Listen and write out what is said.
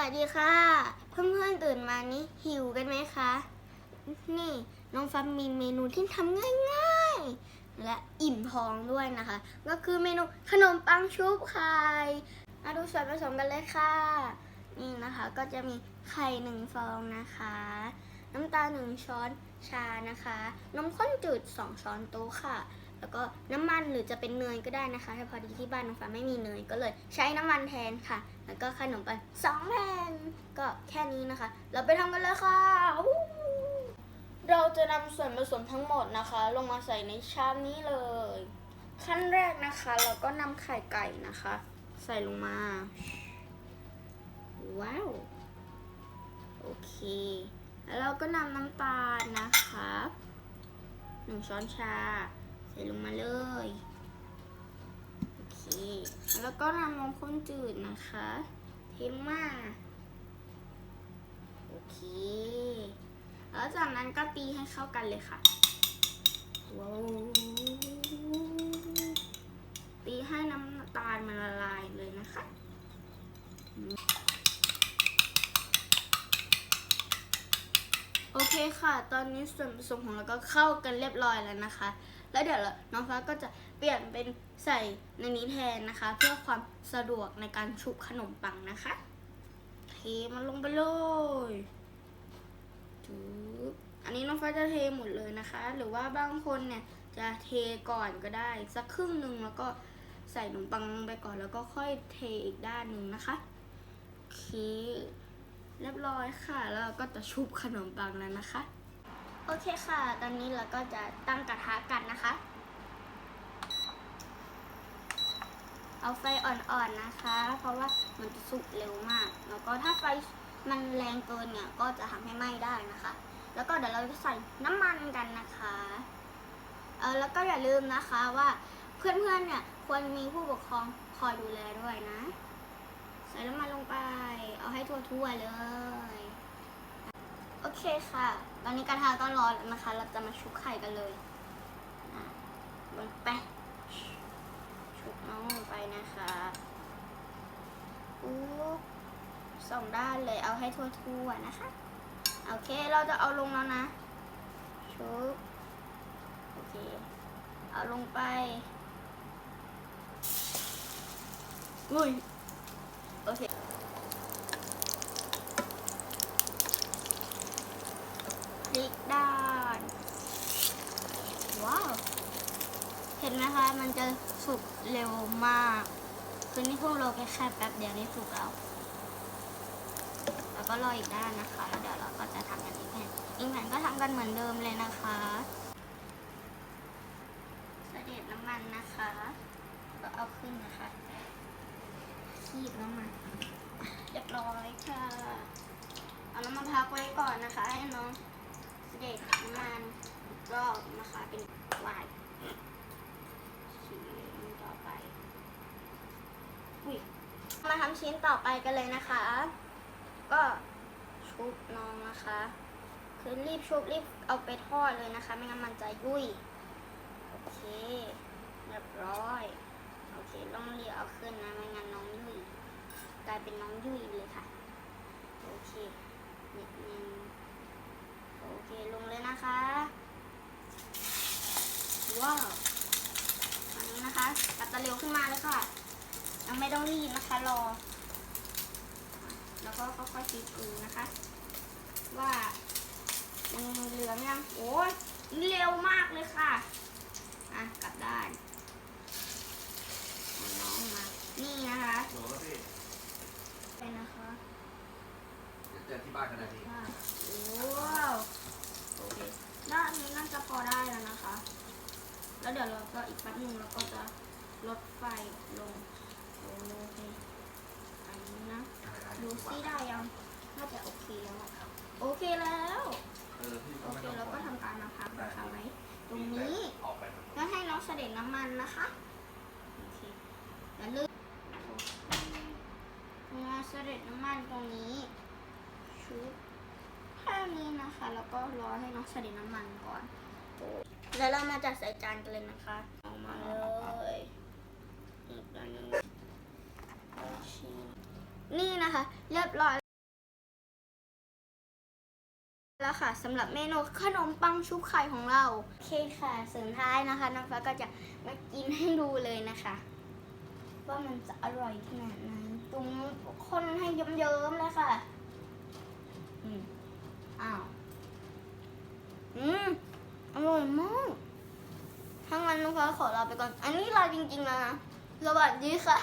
วัสดีค่ะ เพื่อนๆตื่นมานี้หิวกันไหมคะ นี่น้องฟัมมีเมนูที่ทำง่ายๆ และอิ่มท้องด้วยนะคะ ก็คือเมนูขนมปังชุบไข่มาดูส่วนผสมกันเลยค่ะ นี่นะคะก็จะมีไข่หนึ่งฟองนะคะ น้ำตาลหนึ่งช้อนชานะคะ นมข้นจืดสองช้อนโต๊ะค่ะ แล้วก็น้ำมันหรือจะเป็นเนยก็ได้นะคะถ้าพอดีที่บ้านน้องฟ้าไม่มีเนยก็เลยใช้น้ำมันแทนค่ะ แล้วก็ขนมปังสองแผ่นก็แค่นี้นะคะ เราไปทำกันเลยค่ะ เราจะนำส่วนผสมทั้งหมดนะคะ ลงมาใส่ในชามนี้เลย ขั้นแรกนะคะเราก็นำไข่ไก่นะคะ ใส่ลงมา ว้าวโอเคแล้วเราก็นำน้ำตาลนะคะหนึ่งช้อนชา ใส่ลงมาเลย โอเค แล้วก็นำนมข้นจืดนะคะ เทลงมา โอเค แล้วจากนั้นก็ตีให้เข้ากันเลยค่ะ ว้าวตีให้น้ำตาลมันละลายเลยนะคะ โอ เคค่ะ ตอนนี้ส่วนผสมของเราก็เข้ากันเรียบร้อยแล้วนะคะ แล้วเดี๋ยวเราน้องฟ้าก็จะเปลี่ยนเป็นใส่ในนี้แทนนะคะ เพื่อความสะดวกในการชุบขนมปังนะคะเทมันลงไปเลยจุ๊บอันนี้น้องฟ้าจะเทหมดเลยนะคะ หรือว่าบางคนเนี่ยจะเทก่อนก็ได้ สักครึ่งหนึ่งแล้วก็ใส่ขนมปังลงไปก่อนแล้วก็ค่อยเทอีกด้านหนึ่งนะคะโอเค เรียบร้อยค่ะ แล้วก็จะชุบขนมปังแล้วนะคะ โอเคค่ะ ตอนนี้เราก็จะตั้งกระทะกันนะคะ เอาไฟอ่อนๆนะคะ เพราะว่ามันจะสุกเร็วมาก แล้วก็ถ้าไฟมันแรงเกินเนี่ยก็จะทำให้ไหม้ได้นะคะ แล้วก็เดี๋ยวเราจะใส่น้ำมันกันนะคะ เออแล้วก็อย่าลืมนะคะว่าเพื่อนๆเนี่ยควรมีผู้ปกครองคอยดูแลด้วยนะ ใส่น้ำมันลงไป เอา ให้ทั่วๆเลย โอเคค่ะ ตอนนี้กระทะก็ร้อนแล้วนะคะ เราจะมาชุบไข่กันเลยลงไป ชุบน้องลงไปนะคะปุ๊บสองด้านเลยเอาให้ทั่วๆนะคะ โอเค เราจะเอาลงแล้วนะ ชุบ โอเค เอาลงไปอุ้ย โอเค พลิก ด้าน ว้าว เห็นไหมคะ มันจะสุกเร็วมาก คือนี่พวกเราแค่แค่แป๊บเดียวนี่สุกแล้ว แล้วก็รออีกด้านนะคะ แล้วเดี๋ยวเราก็จะทำกันอีกแผ่นอีกแผ่นก็ทำกันเหมือนเดิมเลยนะคะเสด็จน้ำมันนะคะก็เอาขึ้นนะคะ คีบน้ำมันเรียบร้อยค่ะ เอาน้ำมันพักไว้ก่อนนะคะ ให้น้อง เด็จน้ำมันกรอบนะคะเป็นวายชิ้นต่อไปอุ้ยมาทำชิ้นต่อไปกันเลยนะคะ ก็ชุบน้องนะคะ คือรีบชุบรีบเอาไปทอดเลยนะคะ ไม่งั้นมันจะยุ่ยโอเคเรียบร้อยโอเคต้องเรียเอาขึ้นนะไม่งั้นน้องยุ่ยกลายเป็นน้องยุ่ยเลยค่ะ โอเคนิดนึงโอเค ลงเลยนะคะ ว้าวอันนี้นะคะตัดตะเร็วขึ้นมาเลยค่ะยังไม่ต้องรีบนะคะรอ แล้วก็ค่อยๆพลิกดูนะคะ ว่ามันเหลืองยังโอ้ยเร็วมากเลยค่ะอะกลับด้านเอาน้องมา นี่นะคะโหลพี่ไปนะคะเดี๋ยวเจอที่บ้านกันนะพี่ว้าวโอเคด้านนี้น่าจะพอได้แล้วนะคะ แล้วเดี๋ยวเราก็อีกแป๊บนึงเราก็จะลดไฟลงโอเคอันนี้นะดูซิได้ยังน่าจะโอเคแล้วอะโอเคแล้วโอเคต้องเราก็ทำการมาพักนะคะไว้ตรงนี้แล้วให้น้องเสด็จน้ำมันนะคะโอเคแล้วเลือกมาเสด็จน้ำมันตรงนี้ชุบแค่นี้นะคะ แล้วก็รอให้น้องเสด็จน้ำมันก่อน เดี๋ยวเรามาจัดใส่จานกันเลยนะคะเอามาเลยนี่นะคะ เรียบร้อย แล้วค่ะสำหรับเมนูขนมปังชุบไข่ของเรา โอเคค่ะสุดท้ายนะคะน้องฟ้าก็จะมากินให้ดูเลยนะคะ ว่ามันจะอร่อยขนาดไหนตรงคนให้เยิ้มๆเลยค่ะ อืมอ้าว ร่อยมากทั้างนั้นน้องฟ้าขอลาไปก่อน อันนี้ลาจริงๆนะ สวัสดีค่ะ